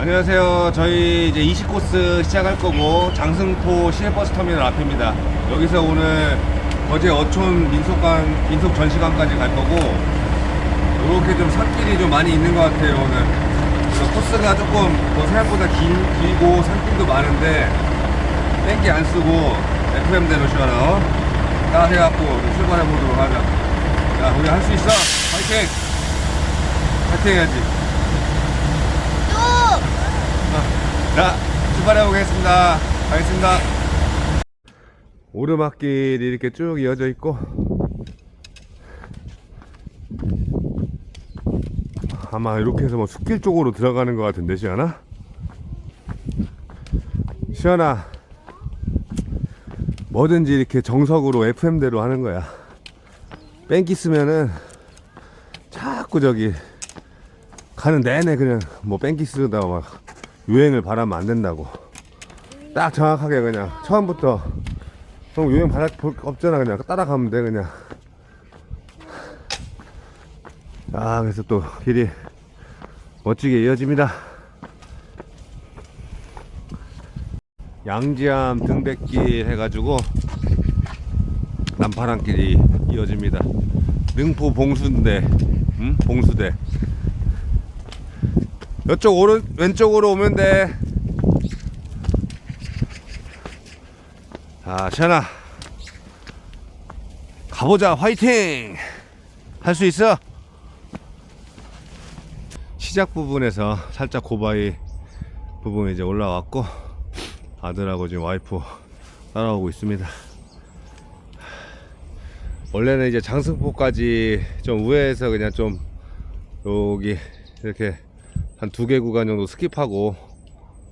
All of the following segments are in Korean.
안녕하세요. 저희 이제 20코스 시작할 거고 장승포 시내버스 터미널 앞입니다. 여기서 오늘 거제 어촌 민속관 민속 전시관까지 갈 거고 이렇게 좀 산길이 좀 많이 있는 것 같아요 오늘. 코스가 조금 뭐 생각보다 길, 길고 산길도 많은데 땡기 안 쓰고 FM대로 시원하고 딱 해갖고 우리 출발해 보도록 하자. 자 우리 할 수 있어. 파이팅. 파이팅 해야지. 자, 출발해 보겠습니다. 가겠습니다. 오르막길이 이렇게 쭉 이어져 있고 아마 이렇게 해서 뭐 숲길 쪽으로 들어가는 것 같은데 시연아? 시연아 뭐든지 이렇게 정석으로 FM대로 하는 거야 뺑기 쓰면은 자꾸 저기 가는 내내 그냥 뭐 뺑기 쓰다 막 유행을 바라면 안 된다고. 딱 정확하게 그냥 처음부터 형 유행 바랄 볼거 없잖아. 그냥 따라가면 돼 그냥. 아 그래서 또 길이 멋지게 이어집니다. 양지암 등백길 해가지고 남파랑길이 이어집니다. 능포 봉수대 음? 봉수대 이쪽 오른 왼쪽으로 오면 돼. 자, 시현아. 가보자. 화이팅! 할 수 있어? 시작 부분에서 살짝 고바위 부분에 이제 올라왔고 아들하고 지금 와이프 따라오고 있습니다. 원래는 이제 장승포까지 좀 우회해서 그냥 좀 여기 이렇게 한 두 개 구간 정도 스킵하고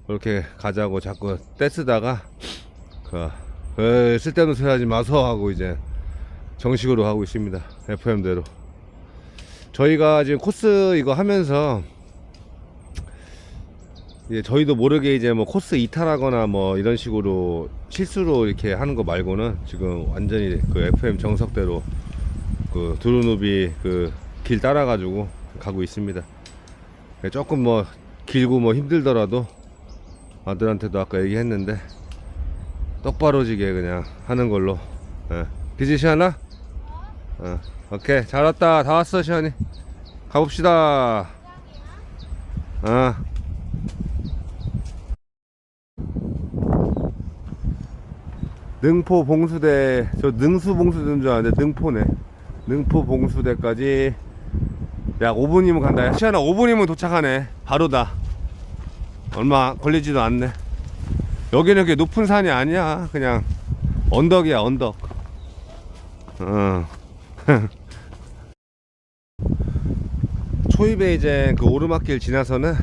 그렇게 가자고 자꾸 떼쓰다가 그, 그 쓸데없는 소리 하지 마서 하고 이제 정식으로 하고 있습니다 FM대로 저희가 지금 코스 이거 하면서 이제 저희도 모르게 이제 뭐 코스 이탈하거나 뭐 이런 식으로 실수로 이렇게 하는 거 말고는 지금 완전히 그 FM 정석대로 그 두루누비 그 길 따라 가지고 가고 있습니다. 예, 조금 뭐 길고 뭐 힘들더라도 아들한테도 아까 얘기했는데 똑바로 지게 그냥 하는 걸로 예. 그지 시원아? 어. 오케이 잘 왔다 다 왔어 시원이 가봅시다 어. 능포 봉수대 저 능수 봉수대인 줄 알았는데 능포네 능포 봉수대까지 약 5분이면 간다. 시간아 5분이면 도착하네. 바로다. 얼마 걸리지도 않네. 여기는 그렇게 높은 산이 아니야. 그냥 언덕이야, 언덕. 어. 초입에 이제 그 오르막길 지나서는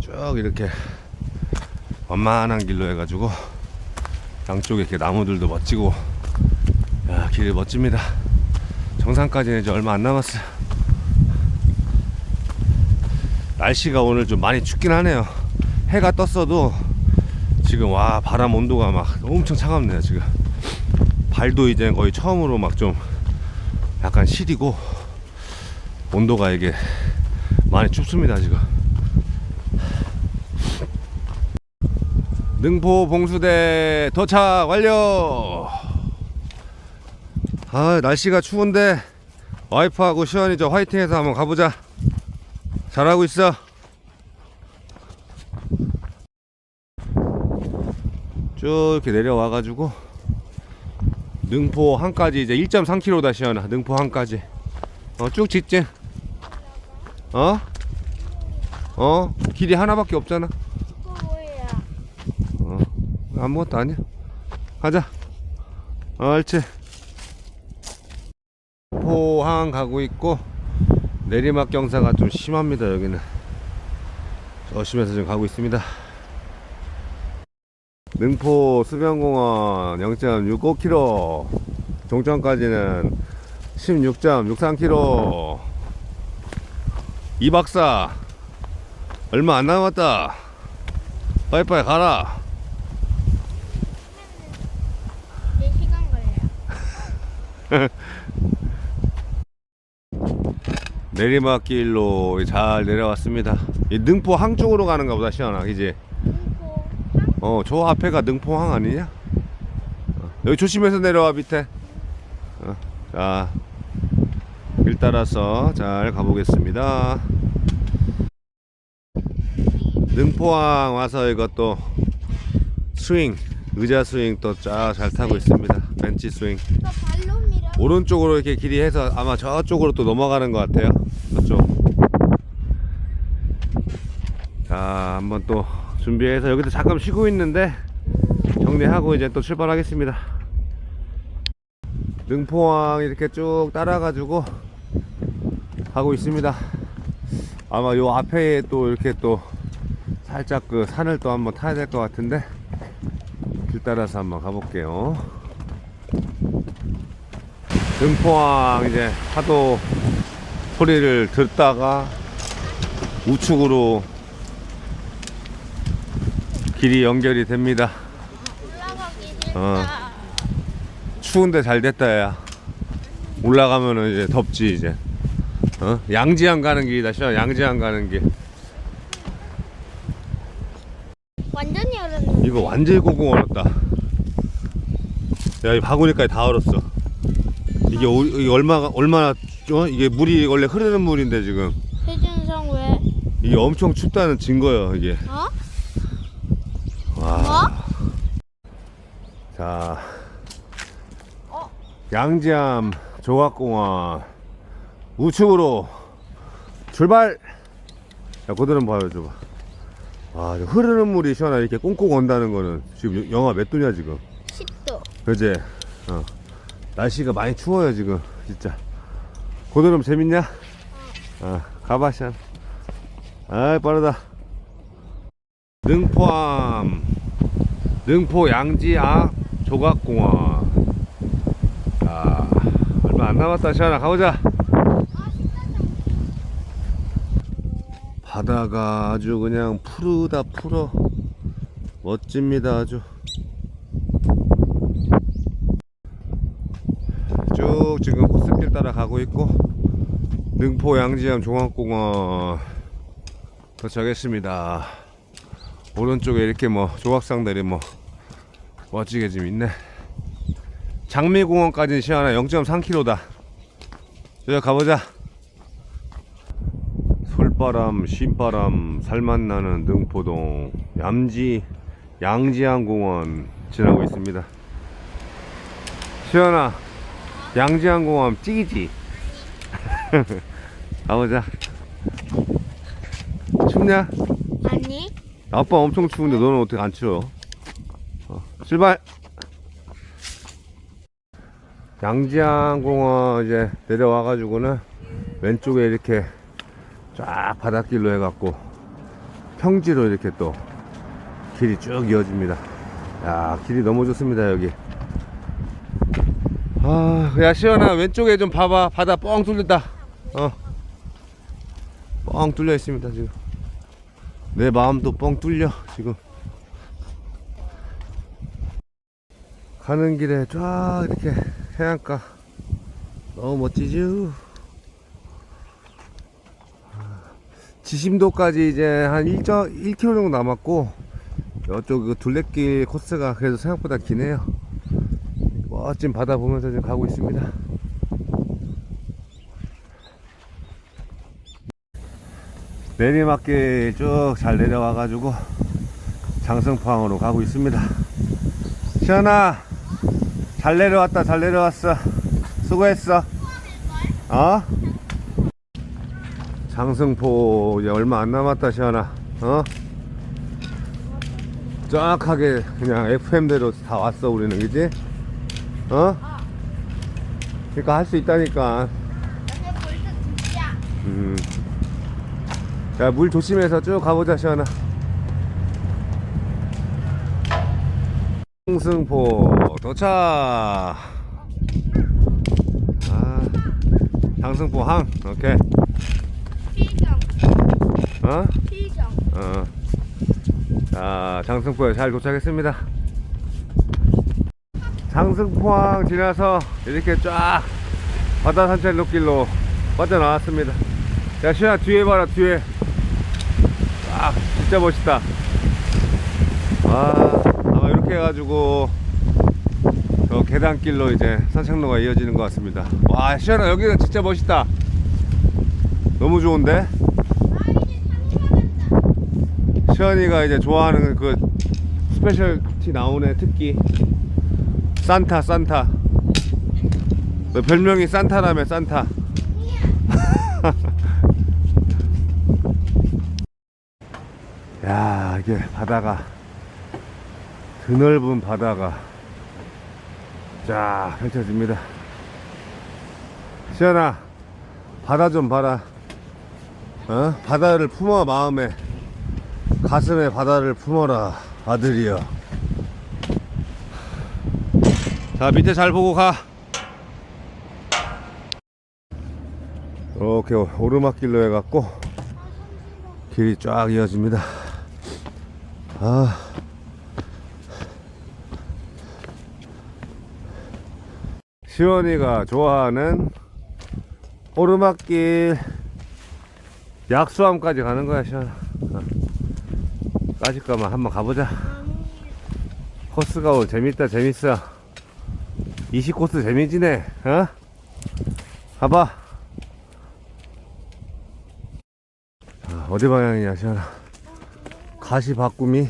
쭉 이렇게 완만한 길로 해가지고 양쪽에 이렇게 나무들도 멋지고 야, 길이 멋집니다. 정상까지는 이제 얼마 안 남았어요. 날씨가 오늘 좀 많이 춥긴 하네요. 해가 떴어도 지금 와 바람 온도가 막 엄청 차갑네요 지금. 발도 이제 거의 처음으로 막 좀 약간 시리고 온도가 이게 많이 춥습니다 지금. 능포 봉수대 도착 완료. 아 날씨가 추운데 와이프하고 시원이 저 화이팅해서 한번 가보자. 잘하고 있어. 쭉 이렇게 내려와가지고 능포 한까지 이제 1.3km다 시원아 능포 한까지 어, 쭉 직진 어? 어? 길이 하나밖에 없잖아? 어, 아무것도 아니야 가자 옳지 포항 가고 있고 내리막 경사가 좀 심합니다 여기는. 조심해서 지금 가고 있습니다. 능포 수변공원 0.65km 종점까지는 16.63km 이 박사 얼마 안 남았다. 빨리빨리 가라. 4시간 걸려요. 내리막길로 잘 내려왔습니다. 이 능포항 쪽으로 가는가 보다 시원아. 그지 공포. 어저 앞에가 능포항 아니냐? 어, 여기 조심해서 내려와 밑에. 어, 자길 따라서 잘 가보겠습니다. 능포항 와서 이것도 스윙 의자 스윙 또 쫙 잘 타고 있습니다. 벤치 스윙. 오른쪽으로 이렇게 길이 해서 아마 저쪽으로 또 넘어가는 것 같아요. 저쪽. 자, 한번 또 준비해서 여기서 잠깐 쉬고 있는데 정리하고 이제 또 출발하겠습니다. 능포항 이렇게 쭉 따라가지고 가고 있습니다. 아마 요 앞에 또 이렇게 또 살짝 그 산을 또 한번 타야 될 것 같은데 길 따라서 한번 가볼게요. 등포항 이제 파도 소리를 듣다가 우측으로 길이 연결이 됩니다. 어. 추운데 잘 됐다 야. 올라가면은 이제 덥지 이제. 어? 양지항 가는 길이다 시원 양지항 가는 길. 완전히 얼었는데. 이거 완전히 꽁꽁 얼었다. 야, 이 바구니까지 다 얼었어. 이게, 오- 이게 얼마가 얼마나 어? 이게 물이 원래 흐르는 물인데 지금 최준성 왜? 이게 엄청 춥다는 증거예요 이게. 어? 와. 자, 어? 양지암 조각공원 우측으로 출발. 야, 고들은 보여줘봐. 아, 이거 흐르는 물이 시원하 이렇게 꽁꽁 온다는 거는 지금 영하 몇 도냐 지금? 10도. 그지? 어. 날씨가 많이 추워요 지금 진짜. 고드름 재밌냐? 어, 가봐 시아 빠르다. 능포암 능포 양지암 조각공원. 아 얼마 안 남았다 시원아 가보자. 바다가 아주 그냥 푸르다 푸러 멋집니다 아주. 쭉 지금 코스길 따라 있고 능포 양지암 종합공원 도착했습니다. 오른쪽에 이렇게 뭐 조각상들이 뭐 멋지게 좀 있네. 장미공원까지는 시원하 0.3km다. 여기 가보자. 솔바람, 쉰바람, 살맛 나는 능포동, 얌지, 양지암공원 지나고 있습니다. 시원아, 양지항공원 찌기지? 가보자. 춥냐? 아니. 아빠 엄청 추운데 너는 어떻게 안 추워? 어, 출발! 양지항공원 이제 내려와가지고는 왼쪽에 이렇게 쫙 바닷길로 해갖고 평지로 이렇게 또 길이 쭉 이어집니다. 야, 길이 너무 좋습니다, 여기. 아, 야, 시원아, 왼쪽에 좀 봐봐. 바다 뻥 뚫렸다. 어. 뻥 뚫려 있습니다, 지금. 내 마음도 뻥 뚫려, 지금. 가는 길에 쫙 이렇게 해안가. 너무 멋지죠? 지심도까지 이제 한 1 1km 정도 남았고, 이쪽 그 둘레길 코스가 그래도 생각보다 기네요. 멋진 바다 보면서 지금 가고 있습니다. 내리막길 쭉 잘 내려와 가지고 장성포항으로 가고 있습니다. 시연아, 잘 내려왔다, 잘 내려왔어. 수고했어. 어? 장성포 이제 얼마 안 남았다, 시연아. 어? 쫙하게 그냥 FM대로 다 왔어, 우리는, 그지? 어? 그러니까 할 수 있다니까. 음. 야, 물 조심해서 쭉 가보자, 시원아. 장승포 도착. 아, 장승포 항. 오케이. 필경. 어? 필경. 어. 자, 장승포에 잘 도착했습니다. 장승포항 지나서 이렇게 쫙 바다 산책 로길로 빠져나왔습니다. 야, 시아 뒤에 봐라, 뒤에. 진짜 멋있다. 아, 아마 이렇게 해가지고 저 계단길로 이제 산책로가 이어지는 것 같습니다. 와, 시원아 여기는 진짜 멋있다. 너무 좋은데? 시원이가 이제 좋아하는 그 스페셜티 나오네 특기 산타 산타. 너 별명이 산타라며 산타. 야 이게 바다가 드넓은 바다가 쫙 펼쳐집니다. 시연아 바다 좀 봐라. 어? 바다를 품어 마음에. 가슴에 바다를 품어라 아들이여. 자 밑에 잘 보고 가. 이렇게 오르막길로 해갖고 길이 쫙 이어집니다 아. 시원이가 좋아하는 오르막길 약수함까지 가는 거야 시원아 어. 까짓 거만 한번 가보자 코스가 오늘 재밌다 재밌어 20코스 재미지네 어? 가봐 아, 어디 방향이냐 시원아 가시 바꾸미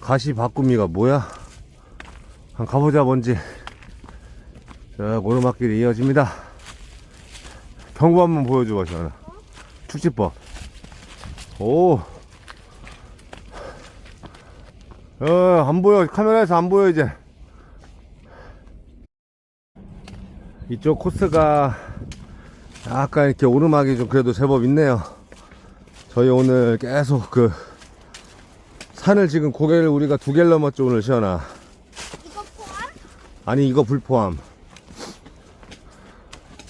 가시 바꾸미가 뭐야 한번 가보자 뭔지 자 오르막길이 이어집니다 경고 한번 보여줘 시원아 축지법 오 어, 안 보여. 카메라에서 안 보여, 이제. 이쪽 코스가 약간 이렇게 오르막이 좀 그래도 제법 있네요. 저희 오늘 계속 그 산을 지금 고개를 우리가 두 개를 넘었죠, 오늘 시원아. 이거 포함? 아니, 이거 불포함.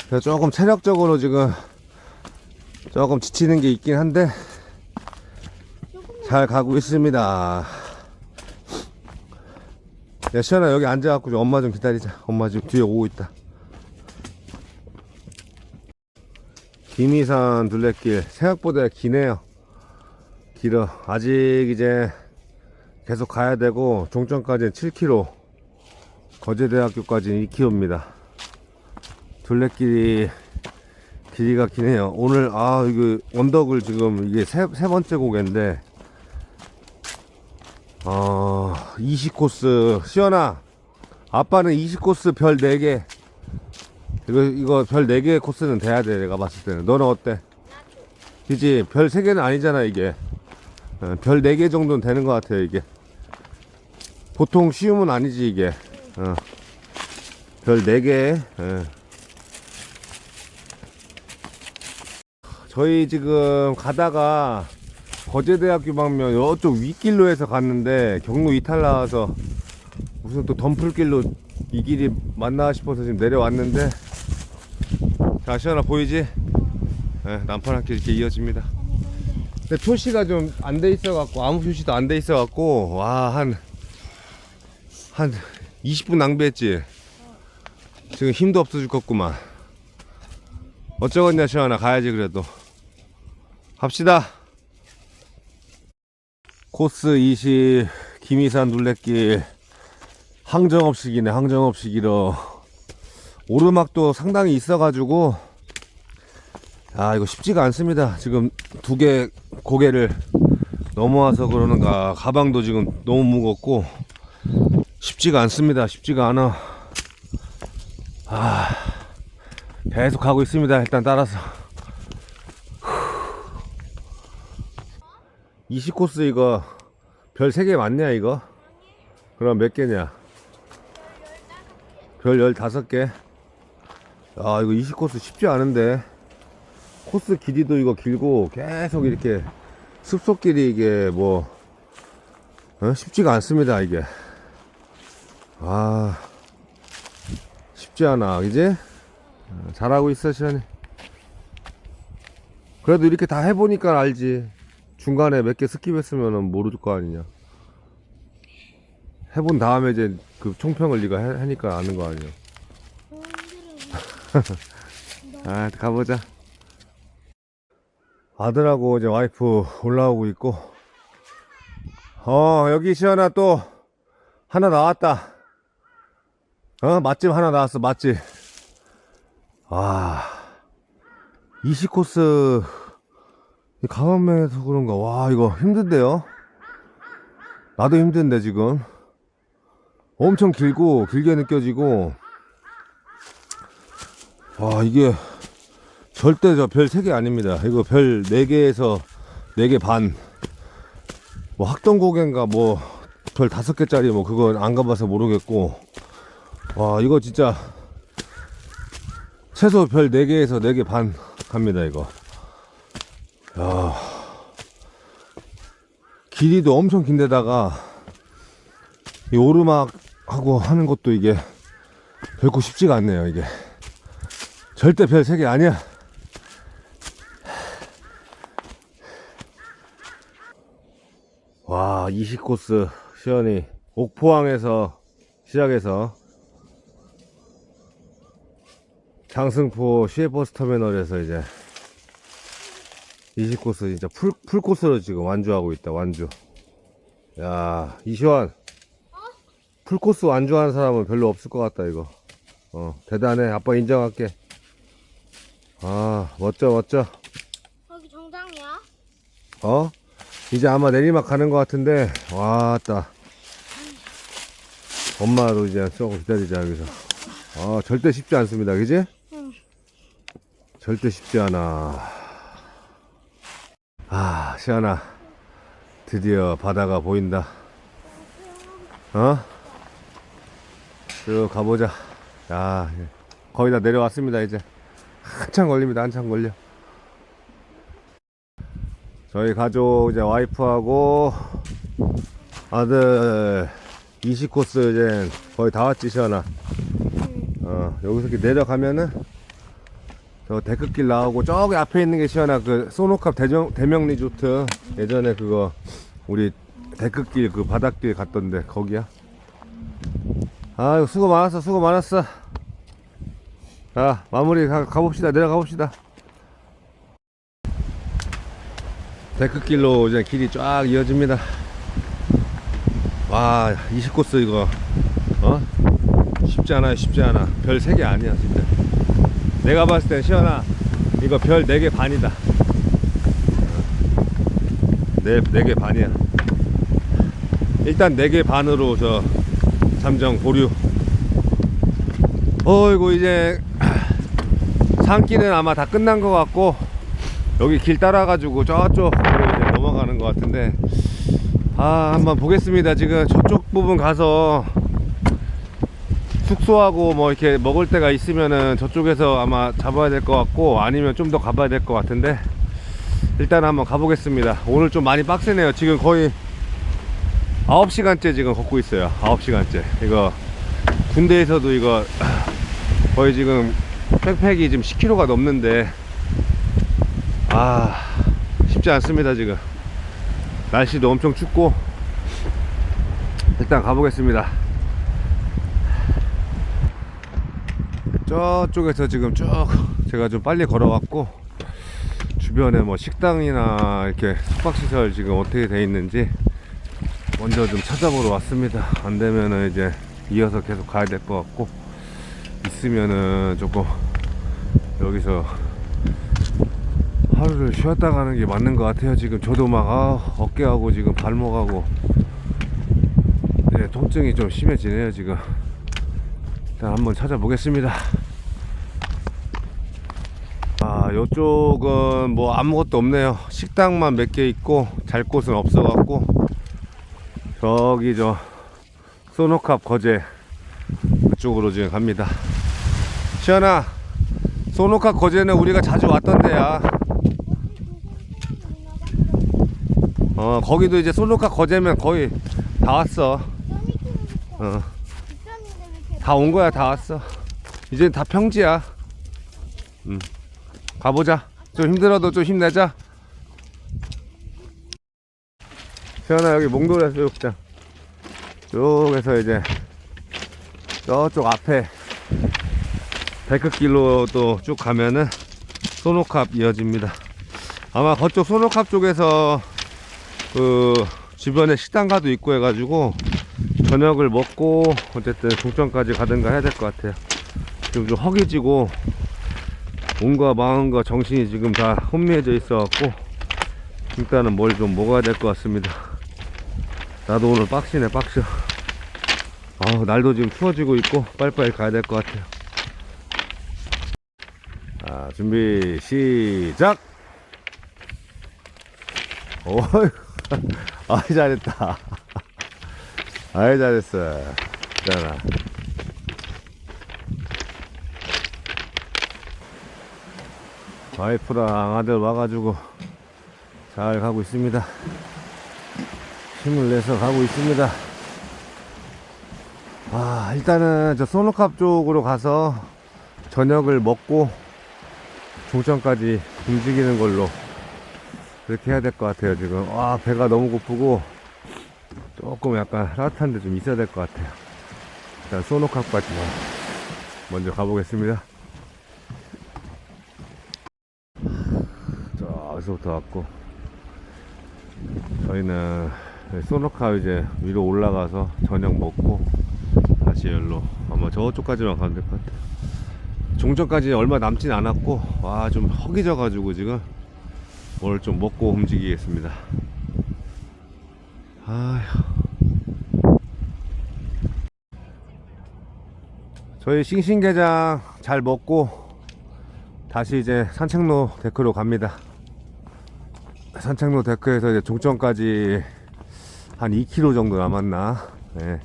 그래서 조금 체력적으로 지금 조금 지치는 게 있긴 한데 잘 가고 있습니다. 야, 시연아, 여기 앉아갖고 좀 엄마 좀 기다리자. 엄마 지금 뒤에 오고 있다. 김이산 둘레길, 생각보다 기네요. 길어. 아직 이제 계속 가야 되고, 종점까지는 7km, 거제대학교까지는 2km입니다. 둘레길이 길이가 기네요. 오늘, 아, 이거, 언덕을 지금, 이게 세, 세 번째 고개인데, 어, 20코스. 시연아, 아빠는 20코스 별 4개. 이거, 이거 별 4개 코스는 돼야 돼, 내가 봤을 때는. 너는 어때? 그지? 별 3개는 아니잖아, 이게. 어, 별 4개 정도는 되는 것 같아요, 이게. 보통 쉬움은 아니지, 이게. 어. 별 4개. 예. 저희 지금 가다가 거제대학교 방면 이쪽 윗길로 해서 갔는데 경로 이탈 나와서 무슨 또 덤플길로 이 길이 맞나 싶어서 지금 내려왔는데 자 시원아 보이지? 네, 남편학교 이렇게 이어집니다 근데 표시가 좀 안 돼 있어 갖고 아무 표시도 안 돼 있어 갖고 와한 한 20분 낭비했지. 지금 힘도 없어 죽겠구만. 어쩌겠냐 시원아. 가야지 그래도. 갑시다. 코스 20 김이산 둘레길 항정업식이네 항정업식이로 오르막도 상당히 있어 가지고. 아 이거 쉽지가 않습니다. 지금 두 개 고개를 넘어와서 그러는가. 가방도 지금 너무 무겁고 쉽지가 않습니다 쉽지가 않아 아 계속 가고 있습니다 일단 따라서 20코스 이거 별 3개 맞냐 이거? 그럼 몇 개냐? 별 15개? 아 이거 20코스 쉽지 않은데 코스 길이도 이거 길고 계속 이렇게 숲속길이 이게 뭐 어? 쉽지가 않습니다 이게 아 쉽지 않아? 어, 잘하고 있어 시원이 그래도 이렇게 다 해보니까 알지 중간에 몇 개 스킵했으면은 모를 거 아니냐. 해본 다음에 이제 그 총평을 네가 해- 하니까 아는 거 아니야. 아, 가보자. 아들하고 이제 와이프 올라오고 있고 어, 여기 시원아 또 하나 나왔다. 어, 맛집 하나 나왔어, 맛집. 아, 20코스, 강원면에서 그런가. 와, 이거 힘든데요? 나도 힘든데, 지금. 엄청 길고, 길게 느껴지고. 와, 이게 절대 저 별 3개 아닙니다. 이거 별 4개에서 4개 반. 뭐 학동고개인가 뭐별 다섯 개짜리 뭐 그건 안 가봐서 모르겠고 와 이거 진짜 최소 별 4개에서 4개 반 갑니다 이거. 야. 길이도 엄청 긴데다가 이 오르막하고 하는 것도 이게 결코 쉽지가 않네요 이게. 절대 별 3개 아니야. 와, 20코스 시연이 옥포항에서 시작해서 장승포 시외버스 터미널에서 이제 20코스 진짜 풀, 풀코스로 지금 완주하고 있다, 완주. 야, 이시환. 풀코스 완주하는 사람은 별로 없을 것 같다, 이거. 어, 대단해. 아빠 인정할게. 아, 멋져, 멋져. 여기 정상이야? 어? 이제 아마 내리막 가는 것 같은데, 와따. 엄마도 이제 조금 기다리자, 여기서. 아, 절대 쉽지 않습니다, 그지? 응. 절대 쉽지 않아. 아, 시원아. 드디어 바다가 보인다. 어? 쭉 가보자. 야, 거의 다 내려왔습니다, 이제. 한참 걸립니다, 한참 걸려. 저희 가족 이제 와이프하고 아들 20코스 이제 거의 다 왔지 시원아 어 여기서 이렇게 내려가면은 저 데크길 나오고 저기 앞에 있는 게 시원아 그 소노캅 대정, 대명 리조트 예전에 그거 우리 데크길 그 바닷길 갔던데 거기야 아유 수고 많았어 수고 많았어 자 마무리 가, 가봅시다 내려가 봅시다 데크길로 이제 길이 쫙 이어집니다. 와, 20코스 이거, 어? 쉽지 않아요, 쉽지 않아. 별 3개 아니야, 진짜. 내가 봤을 땐 시원아, 이거 별 4개 반이다. 네, 4개 반이야. 일단 4개 반으로 저, 잠정 보류. 어이구, 이제, 산길은 아마 다 끝난 것 같고, 여기 길 따라가지고 저쪽으로 이제 넘어가는 것 같은데 아 한번 보겠습니다 지금 저쪽 부분 가서 숙소하고 뭐 이렇게 먹을 데가 있으면은 저쪽에서 아마 잡아야 될 것 같고 아니면 좀 더 가봐야 될 것 같은데 일단 한번 가보겠습니다. 오늘 좀 많이 빡세네요. 지금 거의 9시간째 지금 걷고 있어요. 9시간째. 이거 군대에서도 이거 거의 지금 백팩이 지금 10kg가 넘는데 아 쉽지 않습니다 지금. 날씨도 엄청 춥고 일단 가보겠습니다 저쪽에서 지금 쭉 제가 좀 빨리 걸어갔고 주변에 뭐 식당이나 이렇게 숙박시설 지금 어떻게 돼 있는지 먼저 좀 찾아보러 왔습니다 안 되면은 이제 이어서 계속 가야 될 것 같고 있으면은 조금 여기서 하루를 쉬었다 가는 게 맞는 것 같아요. 지금 저도 막 아, 어깨하고 지금 발목하고 네, 통증이 좀 심해지네요. 지금 일단 한번 찾아보겠습니다. 아, 요쪽은 뭐 아무것도 없네요. 식당만 몇 개 있고 잘 곳은 없어 갖고 저기 저 소노캅 거제 그쪽으로 지금 갑니다. 시연아, 소노캅 거제는 우리가 자주 왔던 데야. 어 거기도 이제 솔로카 거제면 거의 다 왔어 어. 다 온 거야 다 왔어. 이제 다 평지야. 음. 가보자. 좀 힘들어도 좀 힘내자. 세연아 여기 몽돌 해수욕장 쪽에서 이제 저쪽 앞에 데크길로 또 쭉 가면은 소노캅 이어집니다. 아마 그쪽 소노캅 쪽에서 그 주변에 식당가도 있고 해가지고 저녁을 먹고 어쨌든 종점까지 가든가 해야 될 것 같아요. 지금 좀 허기지고 몸과 마음과 정신이 지금 다 혼미해져 있어 갖고 일단은 뭘 좀 먹어야 될 것 같습니다. 나도 오늘 빡시네 빡셔. 아 날도 지금 추워지고 있고 빨리빨리 가야 될 것 같아요. 자 준비 시작. 아이 잘했다. 아이 잘했어. 있잖아. 와이프랑 아들 와가지고 잘 가고 있습니다. 힘을 내서 가고 있습니다. 아, 일단은 저 소노캅 쪽으로 가서 저녁을 먹고 종점까지 움직이는 걸로 그렇게 해야 될 것 같아요, 지금. 와, 배가 너무 고프고 조금 약간 따뜻한 데좀 있어야 될 것 같아요. 일단 소노캅까지 먼저 가보겠습니다. 저기서부터 왔고 저희는 소노카 이제 위로 올라가서 저녁 먹고 다시 열로 아마 저쪽까지만 가면 될 것 같아요 종점까지 얼마 남진 않았고 와 좀 허기져 가지고 지금 뭘 좀 먹고 움직이겠습니다 아휴 저희 싱싱게장 잘 먹고 다시 이제 산책로 데크로 갑니다 산책로 데크에서 이제 종점까지 한 2km 정도 남았나. 네.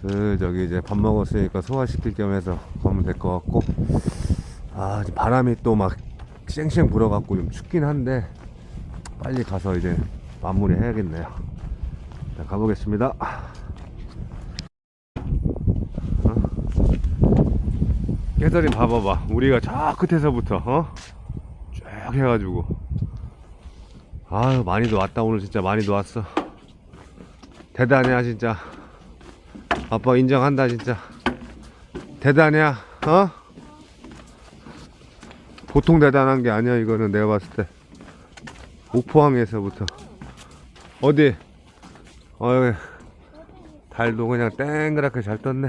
슬 저기 이제 밥 먹었으니까 소화시킬 겸 해서 가면 될 것 같고. 아, 바람이 또 막 쌩쌩 불어갖고 좀 춥긴 한데 빨리 가서 이제 마무리 해야겠네요. 자, 가보겠습니다. 어? 깨달이 봐봐봐. 우리가 저 끝에서부터 어? 쭉 해가지고 아유 많이도 왔다 오늘 진짜 많이도 왔어 대단해 진짜 아빠 인정한다 진짜 대단해 어? 보통 대단한 게 아니야 이거는 내가 봤을 때 옥포항에서부터 어디 어이 달도 그냥 땡그랗게 잘 떴네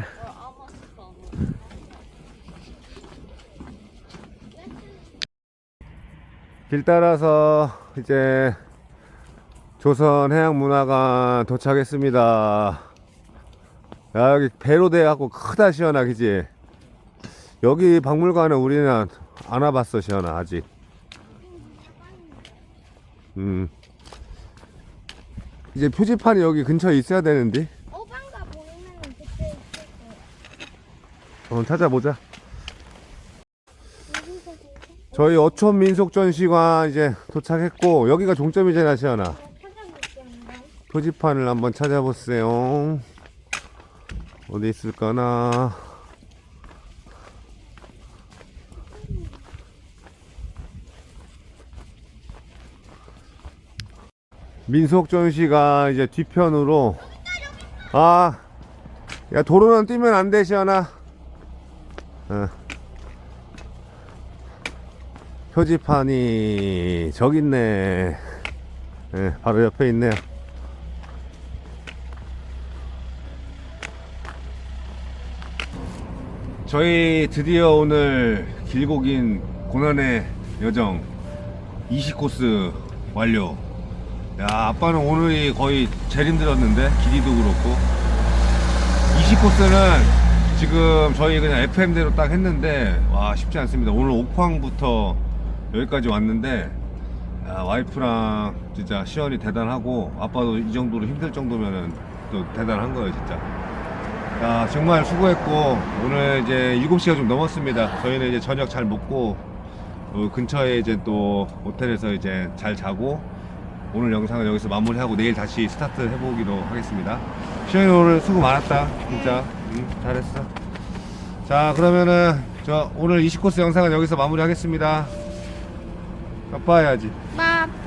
길 따라서 이제 조선해양문화관 도착했습니다. 야, 여기 배로 돼갖고 크다, 시원하, 그지? 여기 박물관은 우리는 안 와봤어, 시원하, 아직. 음. 이제 표지판이 여기 근처에 있어야 되는데. 오방가 보이면은 그때 있을 거야. 한번 찾아보자. 여기서 저희 어촌 민속 전시관 이제 도착했고, 여기가 종점이잖아. 찾아볼게 한번. 표지판을 한번 찾아보세요. 어디 있을까나. 민속 전시가 이제 뒤편으로 아, 야 도로는 뛰면 안 돼, 시연아. 어. 표지판이 저기 있네. 예, 바로 옆에 있네요. 저희 드디어 오늘 길고 긴 고난의 여정 20코스 완료. 야, 아빠는 오늘이 거의 제일 힘들었는데, 길이도 그렇고. 20코스는 지금 저희 그냥 FM대로 딱 했는데, 와, 쉽지 않습니다. 오늘 옥황부터 여기까지 왔는데, 야, 와이프랑 진짜 시연이 대단하고, 아빠도 이 정도로 힘들 정도면은 또 대단한 거예요, 진짜. 야, 정말 수고했고, 오늘 이제 7시가 좀 넘었습니다. 저희는 이제 저녁 잘 먹고, 어, 근처에 이제 또 호텔에서 이제 잘 자고, 오늘 영상은 여기서 마무리하고 내일 다시 스타트 해보기로 하겠습니다. 시현이 오늘 수고 많았다. 진짜. 응, 잘했어. 자, 그러면은, 저 오늘 20코스 영상은 여기서 마무리하겠습니다. 아빠 해야지. 빠빠.